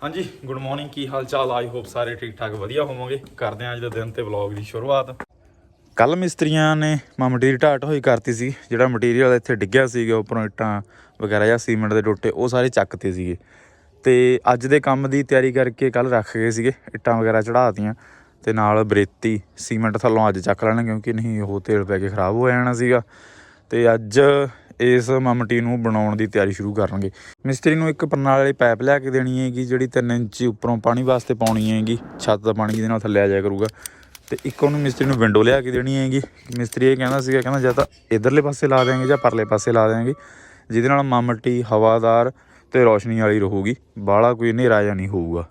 ਹਾਂਜੀ good morning ਕੀ ਹਾਲ ਚਾਲ I hope ਸਾਰੇ ਠੀਕ ਠਾਕ ਵਧੀਆ ਹੋਵੋਗੇ। ਕਰਦੇ ਹਾਂ ਅੱਜ ਦੇ ਦਿਨ ਤੇ ਵਲੌਗ ਦੀ ਸ਼ੁਰੂਆਤ। ਕੱਲ ਮਿਸਤਰੀਆਂ ਨੇ ਮਾ ਮਟੀਰੀਅਲ ਢਾਟ ਹੋਈ ਕਰਤੀ ਸੀ, ਜਿਹੜਾ ਮਟੀਰੀਅਲ ਇੱਥੇ ਡਿੱਗਿਆ ਸੀਗਾ, ਉੱਪਰੋਂ ਇੱਟਾਂ ਵਗੈਰਾ ਜਾਂ ਸੀਮੈਂਟ ਦੇ ਟੋਟੇ, ਉਹ ਸਾਰੇ ਚੱਕਤੇ ਸੀਗੇ। ਤੇ ਅੱਜ ਦੇ ਕੰਮ ਦੀ ਤਿਆਰੀ ਕਰਕੇ ਕੱਲ ਰੱਖ ਗਏ ਸੀਗੇ, ਇੱਟਾਂ ਵਗੈਰਾ ਚੜਾਤੀਆਂ ਤੇ ਨਾਲ ਬਰੇਤੀ, ਸੀਮੈਂਟ ਥੱਲੋਂ ਅੱਜ ਚੱਕ ਲੈਣਾ ਕਿਉਂਕਿ ਨਹੀਂ, ਉਹ ਤੇਲ ਪੈ ਕੇ ਖਰਾਬ ਹੋ ਜਾਣਾ ਸੀਗਾ। ਤੇ ਅੱਜ ਇਸ ਮਮਟੀ ਨੂੰ ਬਣਾਉਣ ਦੀ ਤਿਆਰੀ ਸ਼ੁਰੂ ਕਰਨਗੇ। ਮਿਸਤਰੀ ਨੂੰ ਇੱਕ ਪਰਨਾਲ ਵਾਲੀ ਪਾਈਪ ਲਿਆ ਕੇ ਦੇਣੀ ਹੈਗੀ, ਜਿਹੜੀ 3 ਇੰਚ ਉੱਪਰੋਂ ਪਾਣੀ ਵਾਸਤੇ ਪਾਉਣੀ ਹੈਗੀ। ਛੱਤ ਦਾ ਪਾਣੀ ਜਿਹਦੇ ਨਾਲ ਥੱਲੇ ਆ ਜਾਇਆ ਕਰੂਗਾ। ਤੇ ਇੱਕ ਉਹਨੂੰ ਮਿਸਤਰੀ ਨੂੰ ਵਿੰਡੋ ਲਿਆ ਕੇ ਦੇਣੀ ਹੈਗੀ। ਮਿਸਤਰੀ ਇਹ ਕਹਿੰਦਾ ਸੀਗਾ, ਕਹਿੰਦਾ ਜਾਂ ਤਾਂ ਇਧਰਲੇ ਪਾਸੇ ਲਾ ਦੇਾਂਗੇ ਜਾਂ ਪਰਲੇ ਪਾਸੇ ਲਾ ਦੇਾਂਗੇ ਜਿਹਦੇ ਨਾਲ ਮਮਟੀ ਹਵਾਦਾਰ ਤੇ ਰੋਸ਼ਨੀ ਵਾਲੀ ਰਹੂਗੀ। ਬਾਹਲਾ ਕੋਈ ਹਨੇਰਾ ਜਾਂ ਨਹੀਂ ਹੋਊਗਾ।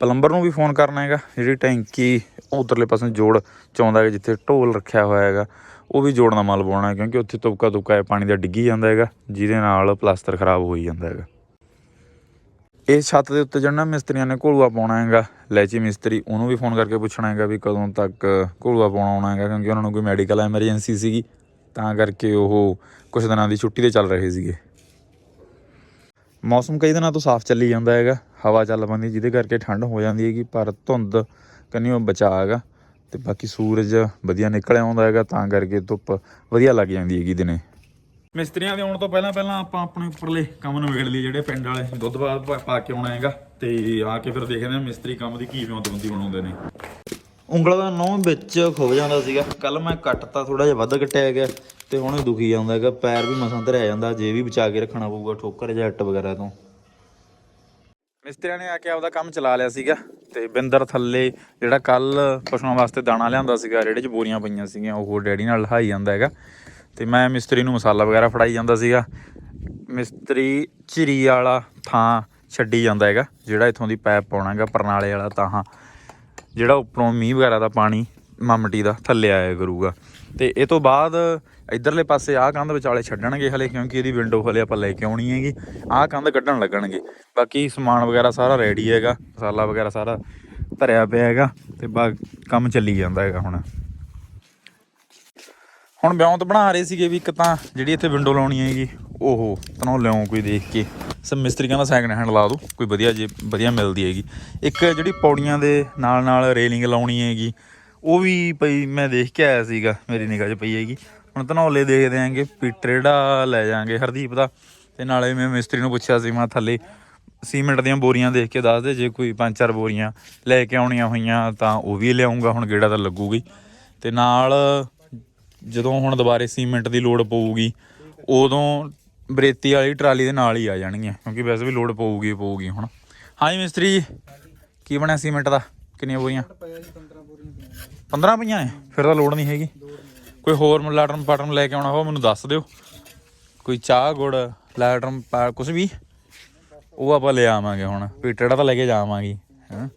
ਪਲੰਬਰ ਨੂੰ ਵੀ ਫੋਨ ਕਰਨਾ ਹੈਗਾ, ਜਿਹੜੀ ਟੈਂਕੀ ਉਧਰਲੇ ਪਾਸੇ ਜੋੜ ਚਾਉਂਦਾ ਹੈ ਜਿੱਥੇ ਢੋਲ ਰੱਖਿਆ ਹੋਇਆ ਹੈਗਾ। ਉਹ ਵੀ ਜੋੜ ਦਾ ਮਲ ਪਾਉਣਾ ਕਿਉਂਕਿ ਉੱਥੇ ਤੁਪਕਾ ਤੁਪਕਾ ਹੈ ਪਾਣੀ ਦਾ ਡਿੱਗੀ ਜਾਂਦਾ ਹੈਗਾ, ਜਿਹਦੇ ਨਾਲ ਪਲਾਸਟਰ ਖਰਾਬ ਹੋਈ ਜਾਂਦਾ ਹੈਗਾ। ਇਸ ਛੱਤ ਦੇ ਉੱਤੇ ਜਿਹੜਾ ਮਿਸਤਰੀਆਂ ਨੇ ਘੋਲੂਆ ਪਾਉਣਾ ਹੈਗਾ। ਲੈਚੀ ਮਿਸਤਰੀ, ਉਹਨੂੰ ਵੀ ਫੋਨ ਕਰਕੇ ਪੁੱਛਣਾ ਹੈਗਾ ਵੀ ਕਦੋਂ ਤੱਕ ਘੋਲੂਆ ਪਾਉਣਾ ਆਉਣਾ ਹੈਗਾ, ਕਿਉਂਕਿ ਉਹਨਾਂ ਨੂੰ ਕੋਈ ਮੈਡੀਕਲ ਐਮਰਜੈਂਸੀ ਸੀਗੀ, ਤਾਂ ਕਰਕੇ ਉਹ ਕੁਝ ਦਿਨਾਂ ਦੀ ਛੁੱਟੀ ਤੇ ਚੱਲ ਰਹੇ ਸੀਗੇ। ਮੌਸਮ ਕਈ ਦਿਨਾਂ ਤੋਂ ਸਾਫ਼ ਚੱਲੀ ਜਾਂਦਾ ਹੈਗਾ, ਹਵਾ ਚੱਲ ਪੈਂਦੀ, ਜਿਹਦੇ ਕਰਕੇ ਠੰਡ ਹੋ ਜਾਂਦੀ ਹੈਗੀ, ਪਰ ਧੁੰਦ ਕੰਨਿਓ ਬਚਾ ਹੈਗਾ। ਤੇ ਬਾਕੀ ਸੂਰਜ ਵਧੀਆ ਨਿਕਲ ਆਉਂਦਾ ਹੈਗਾ ਤਾਂ ਕਰਕੇ ਧੁੱਪ ਵਧੀਆ ਲੱਗ ਜਾਂਦੀ ਹੈਗੀ ਦਿਨੇ। ਮਿਸਤਰੀਆਂ ਦੇ ਆਉਣ ਤੋਂ ਪਹਿਲਾਂ ਪਹਿਲਾਂ ਆਪਾਂ ਆਪਣੇ ਉੱਪਰਲੇ ਕੰਮ ਨੂੰ ਵੇੜ ਲਈਏ ਜਿਹੜੇ ਪਿੰਡ ਵਾਲੇ ਦੁੱਧ ਬਾਅਦ ਪਾ- ਕੇ ਆਉਣਾ ਹੈਗਾ ਤੇ ਆ ਕੇ ਫਿਰ ਦੇਖਦੇ ਹਾਂ ਮਿਸਤਰੀ ਕੰਮ ਦੀ ਕੀ ਵਿਉਂਤਬੰਦੀ ਬਣਾਉਂਦੇ ਨੇ। ਉਂਗਲ ਦਾ ਨੌਂ ਵਿੱਚ ਖੁੱਭ ਜਾਂਦਾ ਸੀਗਾ। ਕੱਲ ਮੈਂ ਕੱਟਤਾ ਥੋੜਾ ਜਿਹਾ ਵੱਧ ਕੱਟਿਆ ਗਿਆ ਤੇ ਹੁਣ ਦੁਖੀ ਜਾਂਦਾ ਹੈਗਾ ਪੈਰ ਵੀ ਮਸਾਂ ਧਰਿਆ ਜਾਂਦਾ ਜੇ ਵੀ ਬਚਾ ਕੇ ਰੱਖਣਾ ਪਊਗਾ ਠੋਕਰ ਜਾਂ ਇੱਟ ਵਗੈਰਾ ਤੋਂ। ਮਿਸਤਰੀਆਂ ਨੇ ਆ ਕੇ ਆਪਦਾ ਕੰਮ ਚਲਾ ਲਿਆ ਸੀਗਾ ਤੇ ਬਿੰਦਰ ਥੱਲੇ ਜਿਹੜਾ ਕੱਲ ਪਸ਼ੂਆਂ ਵਾਸਤੇ ਦਾਣਾ ਲਿਆਂਦਾ ਸੀਗਾ ਰੇੜੇ 'ਚ ਬੋਰੀਆਂ ਪਈਆਂ ਸੀਗੀਆਂ, ਉਹ ਡੈਡੀ ਨਾਲ ਲਹਾਈ ਜਾਂਦਾ ਹੈਗਾ। ਤੇ ਮੈਂ ਮਿਸਤਰੀ ਨੂੰ ਮਸਾਲਾ ਵਗੈਰਾ ਫੜਾਈ ਜਾਂਦਾ ਸੀਗਾ। ਮਿਸਤਰੀ ਝਿਰੀ ਵਾਲਾ ਥਾਂ ਛੱਡੀ ਜਾਂਦਾ ਹੈਗਾ, ਜਿਹੜਾ ਇਥੋਂ ਦੀ ਪਾਈਪ ਪਾਉਣਾ ਹੈਗਾ ਪਰਨਾਲੇ ਵਾਲਾ ਤਾਂ ਜਿਹੜਾ ਉੱਪਰੋਂ ਮੀਂਹ ਵਗੈਰਾ ਦਾ ਪਾਣੀ, ਮਮਟੀ ਦਾ ਥੱਲੇ ਆਇਆ ਕਰੂਗਾ। ਤੇ ਇਹ ਤੋਂ ਬਾਅਦ ਇਧਰਲੇ ਪਾਸੇ ਆਹ ਕੰਧ ਵਿਚਾਲੇ ਛੱਡਣਗੇ ਹਲੇ, ਕਿਉਂਕਿ ਇਹਦੀ ਵਿੰਡੋ ਹਲੇ ਆਪਾਂ ਲੈ ਕੇ ਆਉਣੀ ਹੈਗੀ। ਆਹ ਕੰਧ ਕੱਢਣ ਲੱਗਣਗੇ। ਬਾਕੀ ਸਮਾਨ ਵਗੈਰਾ ਸਾਰਾ ਰੈਡੀ ਹੈਗਾ, ਮਸਾਲਾ ਵਗੈਰਾ ਸਾਰਾ ਧਰਿਆ ਪਿਆ ਹੈਗਾ ਤੇ ਬਾ ਕੰਮ ਚੱਲੀ ਜਾਂਦਾ ਹੈਗਾ ਹੁਣ। ਹੁਣ ਬਿਉਂਤ ਬਣਾ ਰਹੇ ਸੀਗੇ ਵੀ ਇੱਕ ਤਾਂ ਜਿਹੜੀ ਇੱਥੇ ਵਿੰਡੋ ਲਾਉਣੀ ਹੈਗੀ, ਉਹ ਤਨੋਂ ਲਿਓ ਕੋਈ ਦੇਖ ਕੇ। ਸਭ ਮਿਸਤਰੀ ਕਹਿੰਦਾ ਸੈਕਿੰਡ ਹੈਂਡ ਲਾ ਦੋ, ਕੋਈ ਵਧੀਆ ਜੇ, ਵਧੀਆ ਮਿਲਦੀ ਹੈਗੀ। ਇੱਕ ਜਿਹੜੀ ਪੌੜੀਆਂ ਦੇ ਨਾਲ ਨਾਲ ਰੇਲਿੰਗ ਲਾਉਣੀ ਹੈਗੀ ਉਹ ਵੀ ਪਈ ਮੈਂ ਦੇਖ ਕੇ ਆਇਆ ਸੀਗਾ, ਮੇਰੀ ਨਿਗਾਹ 'ਚ ਪਈ ਹੈਗੀ। ਹੁਣ ਧਨੌਲੇ ਦੇਖਦੇ ਆਂਗੇ ਪੀਟਰ ਜਿਹੜਾ ਲੈ ਜਾਾਂਗੇ ਹਰਦੀਪ ਦਾ। ਤੇ ਨਾਲੇ ਮੈਂ ਮਿਸਤਰੀ ਨੂੰ ਪੁੱਛਿਆ ਸੀ, ਮੈਂ ਥੱਲੇ ਸੀਮੈਂਟ ਦੀਆਂ ਬੋਰੀਆਂ ਦੇਖ ਕੇ ਦੱਸ ਦੇ, ਜੇ ਕੋਈ ਪੰਜ ਚਾਰ ਬੋਰੀਆਂ ਲੈ ਕੇ ਆਉਣੀਆਂ ਹੋਈਆਂ ਤਾਂ ਉਹ ਵੀ ਲਿਆਉਂਗਾ, ਹੁਣ ਗੇੜਾ ਤਾਂ ਲੱਗੂਗੀ ਤੇ ਨਾਲ ਜਦੋਂ ਹੁਣ ਦੁਬਾਰੇ ਸੀਮੈਂਟ ਦੀ ਲੋੜ ਪਊਗੀ, ਉਦੋਂ ਬਰੇਤੀ ਵਾਲੀ ਟਰਾਲੀ ਦੇ ਨਾਲ ਹੀ ਆ ਜਾਣਗੀਆਂ, ਕਿਉਂਕਿ ਵੈਸੇ ਵੀ ਲੋੜ ਪਊਗੀ ਪਊਗੀ ਹੁਣ। ਹਾਂਜੀ ਮਿਸਤਰੀ, ਕੀ ਬਣਿਆ ਸੀਮੈਂਟ ਦਾ? ਕਿੰਨੀਆਂ ਬੋਰੀਆਂ? 15 ਪਈਆਂ ਐ? ਫਿਰ ਤਾਂ ਲੋੜ ਨਹੀਂ ਹੈਗੀ। ਕੋਈ ਹੋਰ ਲਾਟਰਮ ਪਾਟਰਮ ਲੈ ਕੇ ਆਉਣਾ ਹੋ ਮੈਨੂੰ ਦੱਸ ਦਿਓ। ਕੋਈ ਚਾਹ, ਗੁੜ ਲਾਟਰਮ ਪਾ ਕੁਝ ਵੀ। ਉਹ ਆਪਾਂ ਲੈ ਆਵਾਂਗੇ ਹੁਣ। ਪੀਟੜਾ ਤਾਂ ਲੈ ਕੇ ਜਾਵਾਂਗੇ। ਹਾਂ?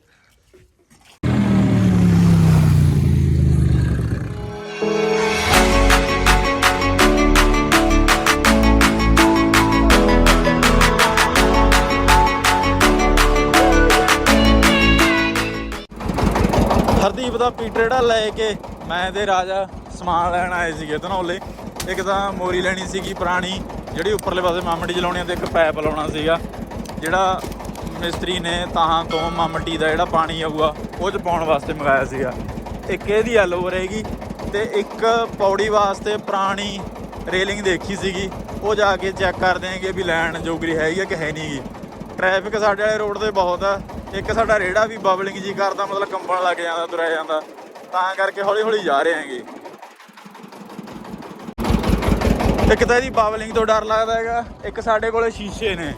ਹਰਦੀਪ ਦਾ ਪੀਟਰੜਾ ਲੈ ਕੇ ਮੈਂ ਤੇ ਰਾਜਾ ਸਮਾਨ ਲੈਣ ਆਏ ਸੀਗੇ ਧਨੌਲੇ। ਇੱਕ ਤਾਂ ਮੋਰੀ ਲੈਣੀ ਸੀਗੀ ਪੁਰਾਣੀ, ਜਿਹੜੀ ਉੱਪਰਲੇ ਪਾਸੇ ਮਾਮਟੀ ਚਲਾਉਣੀ ਆ ਤੇ ਇੱਕ ਪੈਪ ਲਾਉਣਾ ਸੀਗਾ, ਜਿਹੜਾ ਮਿਸਤਰੀ ਨੇ ਤਾਹਾਂ ਤੋਂ ਮਾਮਟੀ ਦਾ ਜਿਹੜਾ ਪਾਣੀ ਆਊਗਾ, ਉਹ ਚ ਪਾਉਣ ਵਾਸਤੇ ਮੰਗਾਇਆ ਸੀਗਾ। ਇੱਕ ਇਹਦੀ ਐਲੋ ਰਹੇਗੀ ਤੇ ਇੱਕ ਪੌੜੀ ਵਾਸਤੇ ਪੁਰਾਣੀ ਰੇਲਿੰਗ ਦੇਖੀ ਸੀਗੀ। ਉਹ ਜਾ ਕੇ ਚੈੱਕ ਕਰਦੇ ਆਂਗੇ ਵੀ ਲੈਣ ਜੋਗਰੀ ਹੈਗੀ ਆ ਕਿ ਹੈ ਨਹੀਂਗੀ ਟ੍ਰੈਫਿਕ ਸਾਡੇ ਵਾਲੇ ਰੋਡ ਤੇ ਬਹੁਤ ਆ। ਇੱਕ ਸਾਡਾ ਰੇੜਾ ਵੀ ਬਬਲਿੰਗ ਜੀ ਕਰਦਾ, ਮਤਲਬ ਕੰਬਣ ਲੱਗ ਜਾਂਦਾ ਤੁਰਿਆ ਜਾਂਦਾ। ਤਾਂ ਕਰਕੇ ਹੌਲੀ ਹੌਲੀ ਜਾ ਰਹੇ ਆਂਗੇ ਇੱਕ ਤਾਂ ਇਹਦੀ ਬਬਲਿੰਗ ਤੋਂ ਡਰ ਲੱਗਦਾ ਹੈਗਾ। ਇੱਕ ਸਾਡੇ ਕੋਲੇ ਸ਼ੀਸ਼ੇ ਨੇ।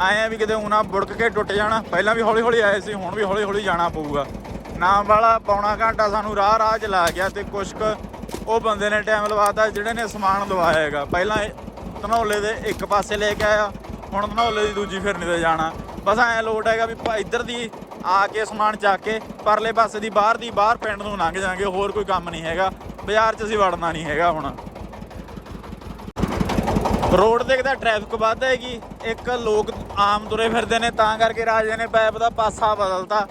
ਆਏ ਆ ਵੀ ਕਿਤੇ ਉਹਨਾਂ ਬੁੜਕ ਕੇ ਟੁੱਟ ਜਾਣਾ। ਪਹਿਲਾਂ ਵੀ ਹੌਲੀ ਹੌਲੀ ਆਏ ਸੀ, ਹੁਣ ਵੀ ਹੌਲੀ ਹੌਲੀ ਜਾਣਾ ਪਊਗਾ। ਨਾਮ ਵਾਲਾ ਪੌਣਾ ਘੰਟਾ ਸਾਨੂੰ ਰਾਹ ਰਾਹ ਚ ਲਾ ਗਿਆ ਤੇ ਕੁਛ ਕੁ ਉਹ ਬੰਦੇ ਨੇ ਟਾਈਮ ਲਵਾਤਾ ਜਿਹੜੇ ਨੇ ਸਮਾਨ ਲਵਾਇਆ ਹੈਗਾ। ਪਹਿਲਾਂ ਇਹ ਧਨੌਲੇ ਦੇ ਇੱਕ ਪਾਸੇ ਲੈ ਕੇ ਆਇਆ, ਹੁਣ ਧਨੌਲੇ ਦੀ ਦੂਜੀ ਫਿਰਨੀ ਤੇ ਜਾਣਾ। ਬਸ ਐ ਲੋਟ ਹੈਗਾ ਵੀ ਭਾ ਇੱਧਰ ਦੀ ਆ ਕੇ ਸਮਾਨ ਚੱਕ ਕੇ ਪਰਲੇ ਪਾਸੇ ਦੀ ਬਾਹਰ ਦੀ ਬਾਹਰ ਪਿੰਡ ਨੂੰ ਲੰਘ ਜਾਾਂਗੇ, ਹੋਰ ਕੋਈ ਕੰਮ ਨਹੀਂ ਹੈਗਾ। ਬਾਜ਼ਾਰ 'ਚ ਅਸੀਂ ਵੜਨਾ ਨਹੀਂ ਹੈਗਾ ਹੁਣ। ਰੋਡ ਤੇ ਕਿਤੇ ਟ੍ਰੈਫਿਕ ਵੱਧ ਹੈਗੀ, ਇੱਕ ਲੋਕ ਆਮ ਤੁਰੇ ਫਿਰਦੇ ਨੇ, ਤਾਂ ਕਰਕੇ ਰਾਜੇ ਨੇ ਪੈਪ ਦਾ ਪਾਸਾ ਬਦਲਤਾ।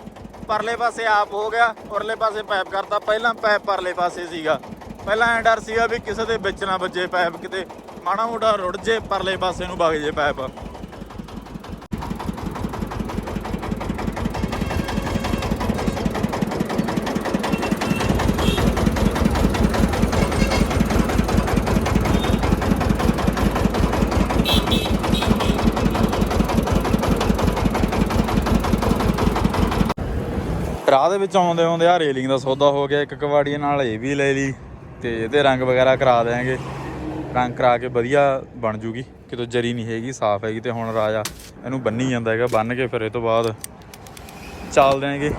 ਪਰਲੇ ਪਾਸੇ ਆਪ ਹੋ ਗਿਆ, ਉਰਲੇ ਪਾਸੇ ਪੈਪ ਕਰਤਾ। ਪਹਿਲਾਂ ਪੈਪ ਪਰਲੇ ਪਾਸੇ ਸੀਗਾ। ਪਹਿਲਾਂ ਐਂ ਡਰ ਸੀਗਾ ਵੀ ਕਿਸੇ ਦੇ ਵਿੱਚ ਨਾ ਵੱਜੇ ਪੈਪ ਕਿਤੇ। ਮਾੜਾ ਮੋਟਾ ਰੁੜ ਜੇ, ਪਰਲੇ ਪਾਸੇ ਨੂੰ ਵਗ ਜੇ ਪੈਪ ਰਾਹ ਦੇ ਵਿੱਚ ਆਉਂਦੇ ਆਉਂਦੇ ਆ ਰੇਲਿੰਗ ਦਾ ਸੌਦਾ ਹੋ ਗਿਆ, ਇੱਕ ਕਵਾੜੀਏ ਨਾਲ ਇਹ ਵੀ ਲੈ ਲਈ ਤੇ ਇਹਦੇ ਰੰਗ ਵਗੈਰਾ ਕਰਾ ਦੇਾਂਗੇ ਰੰਗ ਕਰਾ ਕੇ ਵਧੀਆ ਬਣ ਜੂਗੀ, ਕਿਤੋਂ ਜਰੀ ਨਹੀਂ ਹੈਗੀ, ਸਾਫ਼ ਹੈਗੀ ਤੇ ਹੁਣ ਰਾਜਾ ਇਹਨੂੰ ਬੰਨੀ ਜਾਂਦਾ ਹੈਗਾ, ਬੰਨ ਕੇ ਫਿਰ ਇਹ ਤੋਂ ਬਾਅਦ ਚੱਲ ਦੇਾਂਗੇ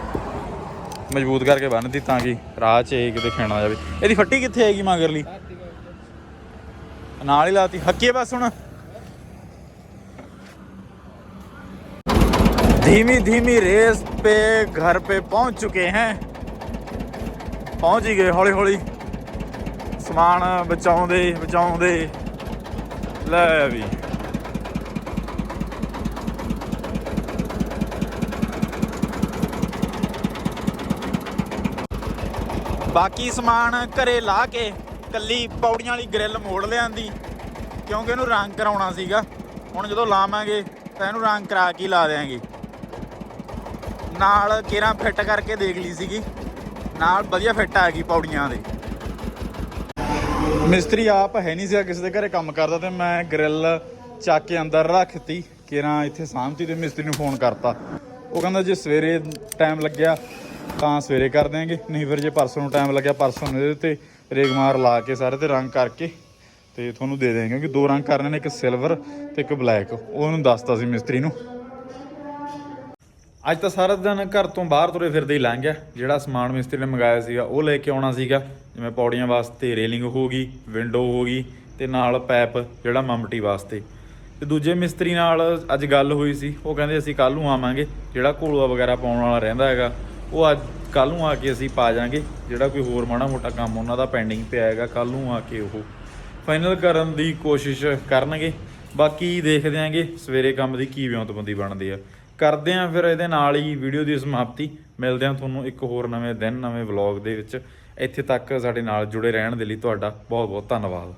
ਮਜ਼ਬੂਤ ਕਰਕੇ ਬੰਨਦੀ ਤਾਂ ਕਿ ਰਾਹ 'ਚ ਇਹ ਕਿਤੇ ਖੇਣਾ ਜਾਵੇ। ਇਹਦੀ ਫੱਟੀ ਕਿੱਥੇ ਹੈਗੀ ਮਗਰਲੀ? ਨਾਲ ਹੀ ਲਾਤੀ ਹੱਕੀ ਬਸ ਹੁਣ। धीमी धीमी रेस पे घर पे पहुंच चुके हैं ਪਹੁੰਚ ਹੀ ਗਏ ਹੌਲੀ ਹੌਲੀ ਸਮਾਨ ਬਚਾਉਂਦੇ ਬਚਾਉਂਦੇ ਲੈ ਵੀ ਬਾਕੀ ਸਮਾਨ ਘਰੇ ਲਾ ਕੇ ਕੱਲੀ ਪੌੜੀਆਂ ਵਾਲੀ ਗ੍ਰਿਲ ਮੋੜ ਲਿਆਂਦੀ ਕਿਉਂਕਿ ਇਹਨੂੰ ਰੰਗ ਕਰਾਉਣਾ ਸੀਗਾ ਹੁਣ ਜਦੋਂ ਲਾਵਾਂਗੇ ਤਾਂ ਇਹਨੂੰ ਰੰਗ ਕਰਾ ਕੇ ਹੀ ਲਾ ਦੇਾਂਗੇ ਨਾਲ ਕੇਰਾਂ ਫਿੱਟ ਕਰਕੇ ਦੇਖ ਲਈ ਸੀਗੀ। ਨਾਲ ਵਧੀਆ ਫਿੱਟ ਆ ਗਈ ਪੌੜੀਆਂ ਦੇ। ਮਿਸਤਰੀ ਆਪ ਹੈ ਨਹੀਂ ਸੀਗਾ ਕਿਸੇ ਦੇ ਘਰੇ ਕੰਮ ਕਰਦਾ ਤੇ ਮੈਂ ਗ੍ਰਿਲ ਚੱਕ ਕੇ ਅੰਦਰ ਰੱਖਤੀ। ਕੇਰਾਂ ਇੱਥੇ ਸਾਹਮਤੀ ਤੇ ਮਿਸਤਰੀ ਨੂੰ ਫੋਨ ਕਰਤਾ। ਉਹ ਕਹਿੰਦਾ ਜੇ ਸਵੇਰੇ ਟਾਈਮ ਲੱਗਿਆ ਤਾਂ ਸਵੇਰੇ ਕਰ ਦਿਆਂਗੇ, ਨਹੀਂ ਫਿਰ ਜੇ ਪਰਸੋਂ ਨੂੰ ਟਾਈਮ ਲੱਗਿਆ ਪਰਸੋਂ ਨੂੰ ਇਹਦੇ ਤੇ ਰੇਗਮਾਰ ਲਾ ਕੇ ਸਾਰੇ ਤੇ ਰੰਗ ਕਰਕੇ ਤੇ ਤੁਹਾਨੂੰ ਦੇ ਦੇਵਾਂਗੇ ਕਿਉਂਕਿ ਦੋ ਰੰਗ ਕਰਨੇ ਨੇ, ਇੱਕ ਸਿਲਵਰ ਤੇ ਇੱਕ ਬਲੈਕ ਉਹਨੂੰ ਦੱਸਤਾ ਸੀ ਮਿਸਤਰੀ ਨੂੰ। ਅੱਜ ਤਾਂ ਸਾਰਾ ਦਿਨ ਘਰ ਤੋਂ ਬਾਹਰ ਤੁਰੇ ਫਿਰਦੇ ਹੀ ਲੰਘ ਗਿਆ। ਜਿਹੜਾ ਸਮਾਨ ਮਿਸਤਰੀ ਨੇ ਮੰਗਾਇਆ ਸੀਗਾ, ਉਹ ਲੈ ਕੇ ਆਉਣਾ ਸੀਗਾ। ਜਿਵੇਂ ਪੌੜੀਆਂ ਵਾਸਤੇ ਰੇਲਿੰਗ ਹੋ ਗਈ ਵਿੰਡੋ ਹੋ ਗਈ ਤੇ ਨਾਲ ਪੈਪ ਜਿਹੜਾ ਮਮਟੀ ਵਾਸਤੇ। ਤੇ ਦੂਜੇ ਮਿਸਤਰੀ ਨਾਲ ਅੱਜ ਗੱਲ ਹੋਈ ਸੀ। ਉਹ ਕਹਿੰਦੇ, ਅਸੀਂ ਕੱਲ ਨੂੰ ਆਵਾਂਗੇ। ਜਿਹੜਾ ਘੋਲਵਾ ਵਗੈਰਾ ਪਾਉਣ ਵਾਲਾ ਰਹਿੰਦਾ ਹੈਗਾ, ਉਹ ਅੱਜ ਕੱਲ ਨੂੰ ਆ ਕੇ ਅਸੀਂ ਪਾ ਜਾਾਂਗੇ। ਜਿਹੜਾ ਕੋਈ ਹੋਰ ਮਾੜਾ ਮੋਟਾ ਕੰਮ ਉਹਨਾਂ ਦਾ ਪੈਂਡਿੰਗ ਪਿਆ ਹੈਗਾ ਕੱਲ ਨੂੰ ਆ ਕੇ ਉਹ ਫਾਈਨਲ ਕਰਨ ਦੀ ਕੋਸ਼ਿਸ਼ ਕਰਨਗੇ। ਬਾਕੀ ਦੇਖਦੇ ਆਂਗੇ ਸਵੇਰੇ ਕੰਮ ਦੀ ਕੀ ਵਿਉਂਤਬੰਦੀ ਬਣਦੀ ਆ। ਕਰਦੇ ਆਂ ਫਿਰ ਇਹਦੇ ਨਾਲ ਹੀ ਵੀਡੀਓ ਦੀ ਸਮਾਪਤੀ। ਮਿਲਦੇ ਆਂ ਤੁਹਾਨੂੰ ਇੱਕ ਹੋਰ ਨਵੇਂ ਦਿਨ, ਨਵੇਂ ਵਲੌਗ ਦੇ ਵਿੱਚ। ਇੱਥੇ ਤੱਕ ਸਾਡੇ ਨਾਲ ਜੁੜੇ ਰਹਿਣ ਦੇ ਲਈ ਤੁਹਾਡਾ ਬਹੁਤ ਬਹੁਤ ਧੰਨਵਾਦ।